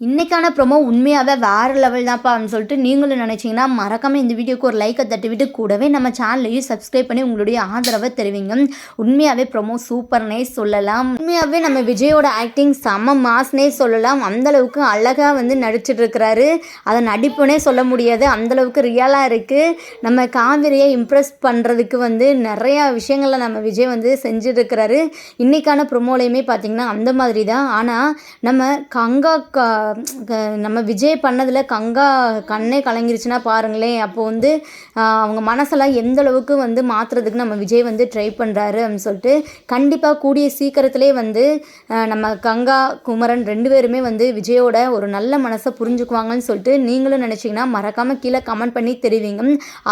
இன்றைக்கான ப்ரோமோ உண்மையாகவே வேறு லெவல் தான்ப்பா அப்படின்னு சொல்லிட்டு நீங்களும் நினச்சிங்கன்னா மறக்காமல் இந்த வீடியோக்கு ஒரு லைக்கை தட்டி விட்டு கூடவே நம்ம சேனலையும் சப்ஸ்கிரைப் பண்ணி உங்களுடைய ஆதரவை தெரிவிங்க. உண்மையாகவே ப்ரோமோ சூப்பர்னே சொல்லலாம். உண்மையாகவே நம்ம விஜயோட ஆக்டிங் செம்ம மாஸ்னே சொல்லலாம். அந்தளவுக்கு அழகாக வந்து நடிச்சிட்டு இருக்கிறாரு. அதை நடிப்புனே சொல்ல முடியாது. அந்தளவுக்கு ரியலாக இருக்குது நம்ம காவிரியை இம்ப்ரெஸ் பண்ணுறதுக்கு வந்து நிறையா விஷயங்களை நம்ம விஜய் வந்து செஞ்சுருக்கிறாரு இன்றைக்கான ப்ரொமோலையுமே பார்த்திங்கன்னா அந்த மாதிரி தான் ஆனால் நம்ம கங்கா நம்ம விஜய் பண்ணதில் கங்கா கண்ணே கலங்கிருச்சுன்னா பாருங்களேன். அப்போது வந்து அவங்க மனசெல்லாம் எந்த அளவுக்கு வந்து மாற்றுறதுக்கு நம்ம விஜய் வந்து ட்ரை பண்ணுறாரு அப்படின்னு சொல்லிட்டு கண்டிப்பாக கூடிய சீக்கிரத்திலே வந்து நம்ம கங்கா குமரன் ரெண்டு பேருமே வந்து விஜயோட ஒரு நல்ல மனசை புரிஞ்சுக்குவாங்கன்னு சொல்லிட்டு நீங்களும் நினச்சிங்கன்னா மறக்காமல் கீழே கமெண்ட் பண்ணி தெரிவிங்க.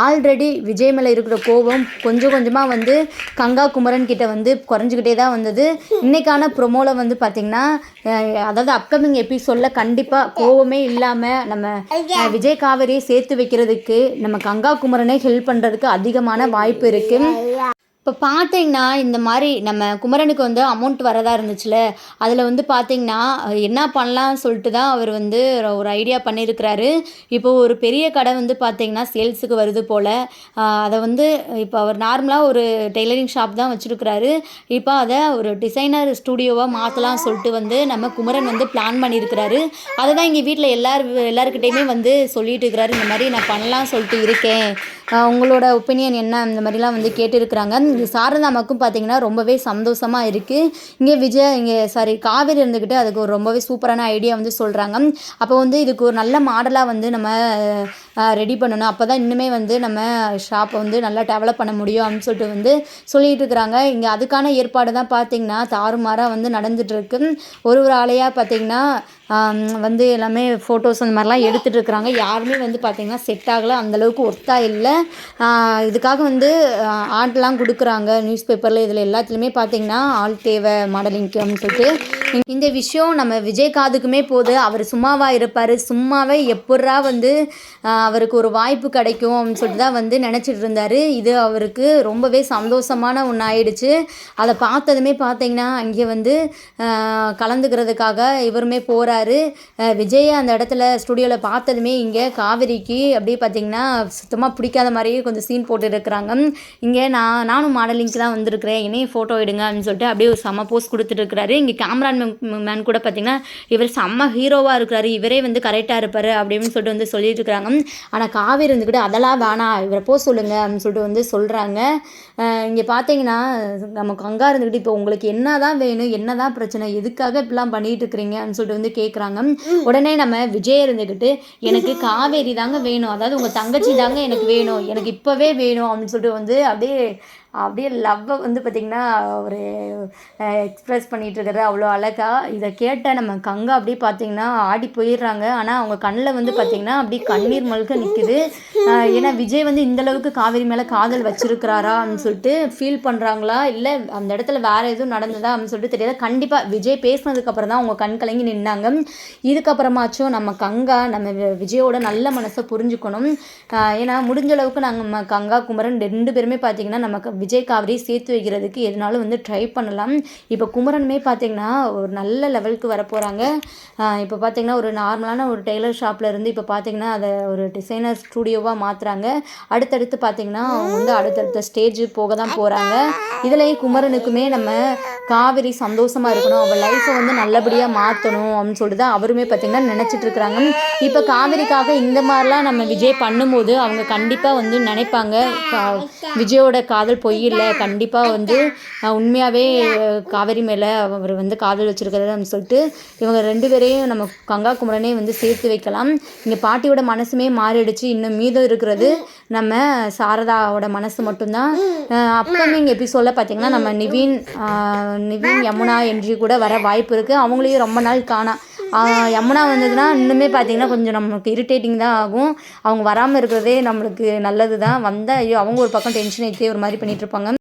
ஆல்ரெடி விஜய் மேலே இருக்கிற கோபம் கொஞ்சம் கொஞ்சமாக வந்து கங்கா குமரன் கிட்ட வந்து குறைஞ்சிக்கிட்டே தான் வந்தது. இன்றைக்கான ப்ரொமோவில் வந்து பார்த்திங்கன்னா அதாவது அப்கமிங் எபிசோடில் கண்டிப்பாக கோவமே இல்லாமல் நம்ம விஜய் காவேரியை சேர்த்து வைக்கிறதுக்கு நம்ம கங்கா குமரனே ஹெல்ப் பண்ணுறதுக்கு அதிகமான வாய்ப்பு இருக்குது இப்போ பார்த்தீங்கன்னா இந்த மாதிரி நம்ம குமரனுக்கு வந்து அமௌண்ட் வரதா இருந்துச்சுல அதில் வந்து பார்த்தீங்கன்னா என்ன பண்ணலாம்னு சொல்லிட்டு தான் அவர் வந்து ஒரு ஐடியா பண்ணியிருக்கிறாரு இப்போ ஒரு பெரிய கடை வந்து பார்த்தீங்கன்னா சேல்ஸுக்கு வருது போல். அதை வந்து இப்போ அவர் நார்மலாக ஒரு டெய்லரிங் ஷாப் தான் வச்சுருக்கிறாரு. இப்போ அதை ஒரு டிசைனர் ஸ்டூடியோவாக மாற்றலாம் சொல்லிட்டு வந்து நம்ம குமரன் வந்து பிளான் பண்ணியிருக்கிறாரு அதை தான் இங்கே வீட்டில் எல்லார் எல்லாருக்கிட்டேயுமே வந்து சொல்லிட்டு இருக்கிறாரு. இந்த மாதிரி நான் பண்ணலாம் சொல்லிட்டு இருக்கேன். உங்களோட ஒப்பீனியன் என்ன? இந்த மாதிரிலாம் வந்து கேட்டுருக்குறாங்க. இங்கே சாரதாமாக்கும் பார்த்தீங்கன்னா ரொம்பவே சந்தோஷமாக இருக்குது இங்கே விஜய் இங்கே சாரி காவேரி இருந்துக்கிட்டு அதுக்கு ஒரு ரொம்பவே சூப்பரான ஐடியா வந்து சொல்கிறாங்க அப்போ வந்து இதுக்கு ஒரு நல்ல மாடலாக வந்து நம்ம ரெடி பண்ணணும். அப்போ தான் இன்னுமே வந்து நம்ம ஷாப்பை வந்து நல்லா டெவலப் பண்ண முடியும் அப்படின்னு சொல்லிட்டு வந்து சொல்லிகிட்டு இருக்கிறாங்க. இங்கே அதுக்கான ஏற்பாடு தான் பார்த்திங்கன்னா தாறுமாறாக வந்து நடந்துகிட்ருக்கு ஒரு ஒரு ஆலையாக பார்த்திங்கன்னா வந்து எல்லாமே ஃபோட்டோஸ் அந்த மாதிரிலாம் எடுத்துகிட்டு இருக்கிறாங்க. யாருமே வந்து பார்த்திங்கன்னா செட் ஆகலை. அந்தளவுக்கு ஒர்த்தாக இல்லை. இதுக்காக வந்து ஆர்ட்லாம் கொடுக்குறாங்க. நியூஸ் பேப்பரில் இதில் எல்லாத்துலேயுமே பார்த்திங்கன்னா ஆள் தேவை மாடலிங்க்கு அப்படின்னு சொல்லிட்டு இந்த விஷயம் நம்ம விஜய் காதுக்குமே போது அவர் சும்மாவாக இருப்பார். சும்மாவே எப்பட்றா வந்து அவருக்கு ஒரு வாய்ப்பு கிடைக்கும் அப்படின்னு சொல்லிட்டு தான் வந்து நினச்சிட்டு இருந்தார். இது அவருக்கு ரொம்பவே சந்தோஷமான ஒன்று ஆயிடுச்சு. அதை பார்த்ததுமே பார்த்தீங்கன்னா அங்கே வந்து கலந்துக்கிறதுக்காக இவருமே போகிறாரு விஜயை அந்த இடத்துல ஸ்டுடியோவில் பார்த்ததுமே இங்கே காவிரிக்கு அப்படியே பார்த்தீங்கன்னா சுத்தமாக பிடிக்காத மாதிரியே கொஞ்சம் சீன் போட்டு இருக்கிறாங்க. இங்கே நான் நானும் மாடலிங்க்கு தான் வந்திருக்கிறேன். என்னையும் ஃபோட்டோ எடுங்க அப்படின்னு சொல்லிட்டு அப்படியே ஒரு சம போஸ் கொடுத்துட்டு இருக்கிறாரு. இங்கே கேமரா மேன் கூட பார்த்திங்கன்னா இவர் செம்ம ஹீரோவாக இருக்கிறாரு. இவரே வந்து கரெக்டாக இருப்பார் அப்படின்னு சொல்லிட்டு வந்து சொல்லிட்டு இருக்கிறாங்க ஆனால் காவேரி இருந்துக்கிட்டு அதெல்லாம் வேணாம் இவரை போக சொல்லுங்கள் அப்படின்னு சொல்லிட்டு வந்து சொல்கிறாங்க இங்கே பார்த்தீங்கன்னா நம்ம கங்கா இருந்துக்கிட்டு இப்போ உங்களுக்கு என்ன தான் வேணும் என்ன தான் பிரச்சனை எதுக்காக இப்படிலாம் பண்ணிகிட்டு இருக்கிறீங்க அப்படின்னு சொல்லிட்டு வந்து கேட்குறாங்க உடனே நம்ம விஜய் இருந்துக்கிட்டு எனக்கு காவேரி தாங்க வேணும். அதாவது உங்கள் தங்கச்சி தாங்க எனக்கு வேணும். எனக்கு இப்போவே வேணும் அப்படின்னு சொல்லிட்டு வந்து அப்படியே அப்படியே லவ்வை வந்து பார்த்திங்கன்னா ஒரு எக்ஸ்ப்ரெஸ் பண்ணிகிட்டு அவ்வளோ அழகாக இதை கேட்ட நம்ம கங்கா அப்படியே பார்த்திங்கன்னா ஆடி போயிடுறாங்க. ஆனால் அவங்க கண்ணில் வந்து பார்த்திங்கன்னா அப்படியே கண்ணீர் மழுக்க நிற்குது ஏன்னா விஜய் வந்து இந்தளவுக்கு காவேரி மேலே காதல் வச்சுருக்கிறாரா அப்படின்னு சொல்லிட்டு ஃபீல் பண்ணுறாங்களா இல்லை அந்த இடத்துல வேறு எதுவும் நடந்ததா அப்படின்னு சொல்லிட்டு தெரியாது. கண்டிப்பாக விஜய் பேசினதுக்கப்புறம் தான் அவங்க கண் கலங்கி நின்னாங்க. இதுக்கப்புறமாச்சும் நம்ம கங்கா நம்ம விஜயோட நல்ல மனசை புரிஞ்சுக்கணும். ஏன்னா முடிஞ்ச அளவுக்கு நாங்கள் கங்கா குமரன் ரெண்டு பேருமே பார்த்திங்கன்னா நமக்கு விஜய் காவிரி சேர்த்து வைக்கிறதுக்கு எதுனாலும் வந்து ட்ரை பண்ணலாம். இப்போ குமரனுமே பார்த்திங்கன்னா ஒரு நல்ல லெவலுக்கு வர போகிறாங்க இப்போ பார்த்திங்கன்னா ஒரு நார்மலான ஒரு டெய்லர் ஷாப்பில் இருந்து இப்போ பார்த்திங்கன்னா அதை ஒரு டிசைனர் ஸ்டூடியோவாக மாற்றுறாங்க அடுத்தடுத்து பார்த்திங்கன்னா அவங்க வந்து அடுத்தடுத்த ஸ்டேஜ் போக தான் போகிறாங்க இதுலேயும் குமரனுக்குமே நம்ம காவிரி சந்தோஷமாக இருக்கணும். அவள் லைஃப்பை வந்து நல்லபடியாக மாற்றணும் அப்படின்னு சொல்லிட்டு தான் அவருமே பார்த்திங்கன்னா நினச்சிட்டு இருக்கிறாங்க. இப்போ காவிரிக்காக இந்த மாதிரிலாம் நம்ம விஜய் பண்ணும்போது அவங்க கண்டிப்பாக வந்து நினைப்பாங்க. விஜயோட காதல் பொய் இல்லை. கண்டிப்பாக வந்து உண்மையாகவே காவேரி மேலே அவர் வந்து காதல் வச்சுருக்கிறது சொல்லிட்டு இவங்க ரெண்டு பேரையும் நம்ம கங்கா குமரனே வந்து சேர்த்து வைக்கலாம். இங்கே பாட்டியோட மனசுமே மாறிடுச்சு. இன்னும் மீதம் இருக்கிறது நம்ம சாரதாவோட மனசு மட்டும்தான். அப்கமிங் எபிசோடில் பார்த்திங்கன்னா நம்ம நிவின் நிவின் யமுனா என்று கூட வர வாய்ப்பு இருக்குது அவங்களையும் ரொம்ப நாள் காணா யமுனா வந்ததுன்னா இன்னுமே பார்த்தீங்கன்னா கொஞ்சம் நமக்கு இரிட்டேட்டிங் தான் ஆகும். அவங்க வராமல் இருக்கிறதே நம்மளுக்கு நல்லது தான் வந்தால் ஐயோ அவங்க ஒரு பக்கம் டென்ஷன் ஆகிட்டே ஒரு மாதிரி பண்ணிகிட்ருப்பாங்க